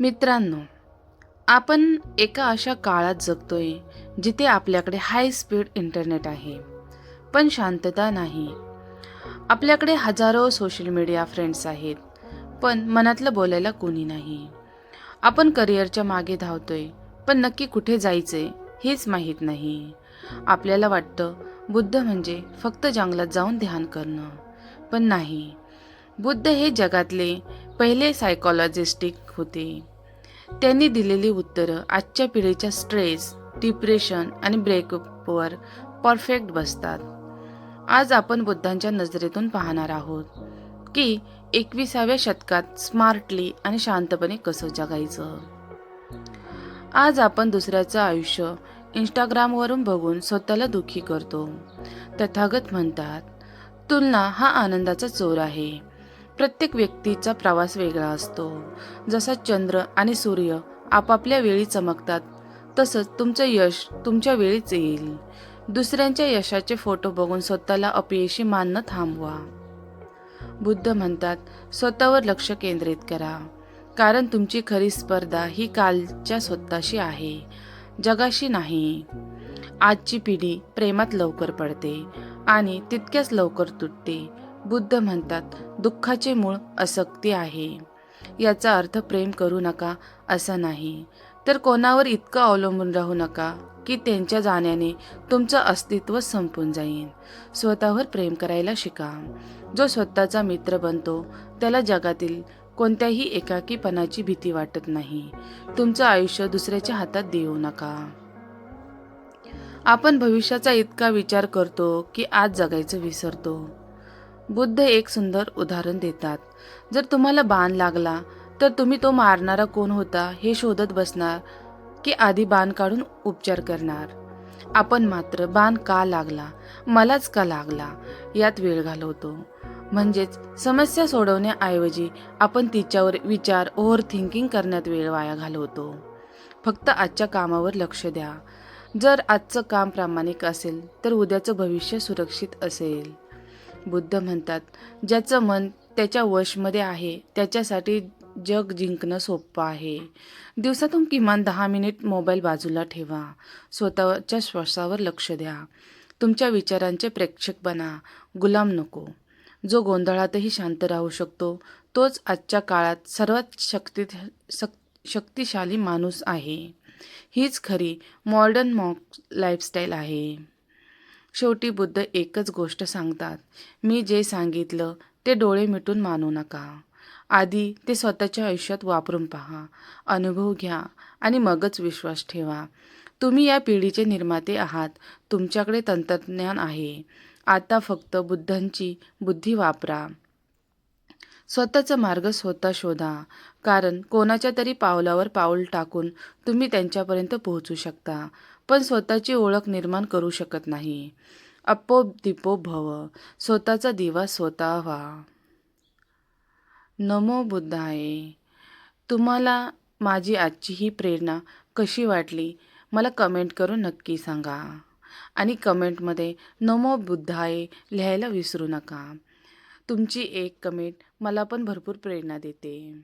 मित्रांनो आपण एका अशा काळात जगतोय जिथे आपल्याकडे हाय स्पीड इंटरनेट आहे पण शांतता नाही. आपल्याकडे हजारो सोशल मीडिया फ्रेंड्स आहेत पण मनातलं बोलायला कोणी नाही. आपण करिअरच्या मागे धावतोय पण नक्की कुठे जायचे हेच माहीत नाही. आपल्याला वाटतं बुद्ध म्हणजे फक्त जंगलात जाऊन ध्यान करणं पण नाही. बुद्ध हे जगातले पहिले सायकॉलॉजिस्टिक होते. त्यांनी दिलेली उत्तरं आजच्या पिढीच्या स्ट्रेस डिप्रेशन आणि ब्रेकअपवर परफेक्ट बसतात. आज आपण बुद्धांच्या नजरेतून पाहणार आहोत की एकविसाव्या शतकात स्मार्टली आणि शांतपणे कसं जगायचं. आज आपण दुसऱ्याचं आयुष्य इंस्टाग्रामवरून बघून स्वतःला दुःखी करतो. तथागत म्हणतात तुलना हा आनंदाचा चोर आहे. प्रत्येक व्यक्तीचा प्रवास वेगळा असतो. जसा चंद्र आणि सूर्य आपापल्या वेळी चमकतात तसंच तुमचं यश तुमच्या वेळीच येईल. दुसऱ्यांच्या यशाचे फोटो बघून स्वतःला अपयशी मानणं थांबवा. बुद्ध म्हणतात स्वतःवर लक्ष केंद्रित करा. कारण तुमची खरी स्पर्धा ही कालच्या स्वतःशी आहे जगाशी नाही. आजची पिढी प्रेमात लवकर पडते आणि तितक्याच लवकर तुटते. बुद्ध म्हणतात दुःखाचे मूळ असक्ती आहे. याचा अर्थ प्रेम करू नका असा नाही. तर कोणावर इतकं अवलंबून राहू नका की त्यांच्या जाण्याने तुमचं अस्तित्व संपून जाईल स्वतःवर प्रेम करायला शिका. जो स्वतःचा मित्र बनतो त्याला जगातील कोणत्याही एकाकीपणाची भीती वाटत नाही. तुमचं आयुष्य दुसऱ्याच्या हातात देऊ नका. आपण भविष्याचा इतका विचार करतो की आज जगायचं विसरतो. बुद्ध एक सुंदर उदाहरण देतात. जर तुम्हाला बाण लागला तर तुम्ही तो मारणारा कोण होता हे शोधत बसणार की आधी बाण काढून उपचार करणार. आपण मात्र बाण का लागला मलाच का लागला यात वेळ घालवतो. म्हणजेच समस्या सोडवण्याऐवजी आपण तिच्यावर विचार ओव्हर थिंकिंग करण्यात वेळ वाया घालवतो. फक्त आजच्या कामावर लक्ष द्या. जर आजचं काम प्रामाणिक असेल तर उद्याचं भविष्य सुरक्षित असेल. बुद्ध म्हणतात. ज्याचं मन त्याच्या वशमध्ये आहे त्याच्यासाठी जग जिंकणं सोपं आहे. दिवसातून किमान दहा मिनिट मोबाईल बाजूला ठेवा. स्वतःच्या श्वासावर लक्ष द्या. तुमच्या विचारांचे प्रेक्षक बना. गुलाम नको. जो गोंधळातही शांत राहू शकतो तोच आजच्या काळात सर्वात शक्ती शक शक्तिशाली माणूस आहे. हीच खरी मॉडर्न मॉक लाईफस्टाईल आहे. शेवटी बुद्ध एकच गोष्ट सांगतात. मी जे सांगितलं ते डोळे मिटून मानू नका. आधी ते स्वतःच्या आयुष्यात वापरून पहा. अनुभव घ्या आणि मगच विश्वास ठेवा. तुम्ही या पिढीचे निर्माते आहात. तुमच्याकडे तंत्रज्ञान आहे. आता फक्त बुद्धांची बुद्धी वापरा. स्वतःचा मार्ग स्वतः शोधा. कारण कोणाच्या तरी पावलावर पाऊल टाकून तुम्ही त्यांच्यापर्यंत पोहोचू शकता. पण स्वतःची ओळख निर्माण करू शकत नाही. अप्पो दिपो भव स्वतःचा दिवा स्वतः व्हा नमो बुद्धाय तुम्हाला माझी आजची ही प्रेरणा कशी वाटली? मला कमेंट करून नक्की सांगा. आणि कमेंटमध्ये नमो बुद्धाय लिहायला विसरू नका. तुमची एक कमेंट मला पण भरपूर प्रेरणा देते.